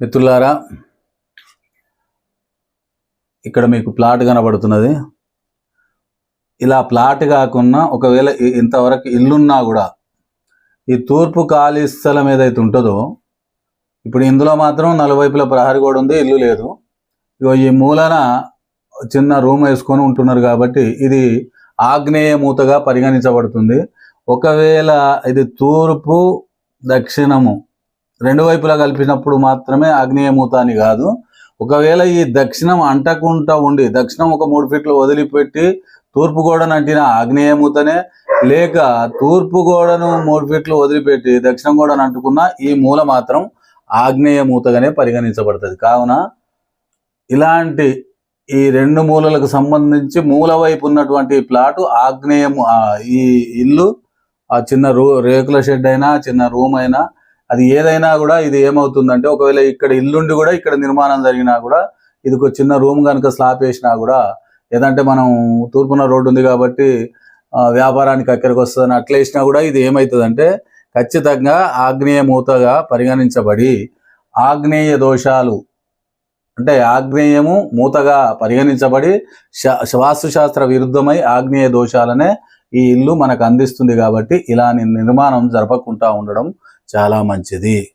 మిత్రులారా ఇక్కడ మీకు ప్లాట్ కనబడుతున్నది. ఇలా ప్లాట్ కాకుండా ఒకవేళ ఇంతవరకు ఇల్లున్నా కూడా ఈ తూర్పు ఖాళీ స్థలం ఏదైతే ఉంటుందో ఇప్పుడు ఇందులో మాత్రం నలువైపుల ప్రహరీ గోడ ఉంది ఇల్లు లేదు. ఇగో ఈ మూలన చిన్న రూమ్ వేసుకొని ఉంటున్నారు కాబట్టి ఇది ఆగ్నేయ మూతగా పరిగణించబడుతుంది. ఒకవేళ ఇది తూర్పు దక్షిణము రెండు వైపులా కలిపినప్పుడు మాత్రమే ఆగ్నేయ మూత అని కాదు. ఒకవేళ ఈ దక్షిణం అంటకుండా ఉండి దక్షిణం ఒక మూడు ఫీట్లు వదిలిపెట్టి తూర్పు గోడను అంటిన ఆగ్నేయ మూతనే లేక తూర్పు గోడను మూడు ఫీట్లు వదిలిపెట్టి దక్షిణం గోడను అంటుకున్న ఈ మూల మాత్రం ఆగ్నేయ మూతగానే పరిగణించబడుతుంది. కావున ఇలాంటి ఈ రెండు మూలలకు సంబంధించి మూల వైపు ఉన్నటువంటి ప్లాటు ఆగ్నేయము ఈ ఇల్లు ఆ చిన్న రూ రేకుల షెడ్ అయినా చిన్న రూమ్ అయినా అది ఏదైనా కూడా ఇది ఏమవుతుందంటే ఒకవేళ ఇక్కడ ఇల్లుండి కూడా ఇక్కడ నిర్మాణం జరిగినా కూడా ఇది ఒక చిన్న రూమ్ కనుక స్లాప్ వేసినా కూడా ఏదంటే మనం తూర్పున రోడ్డు ఉంది కాబట్టి వ్యాపారానికి అక్కడికి వస్తుందని అట్లా వేసినా కూడా ఇది ఏమవుతుందంటే ఖచ్చితంగా ఆగ్నేయ మూతగా పరిగణించబడి ఆగ్నేయ దోషాలు అంటే ఆగ్నేయము మూతగా పరిగణించబడి వాస్తుశాస్త్ర విరుద్ధమై ఆగ్నేయ దోషాలనే ఈ ఇల్లు మనకు అందిస్తుంది కాబట్టి ఇలా నిర్మాణం జరపకుండా ఉండడం చాలా మంచిది.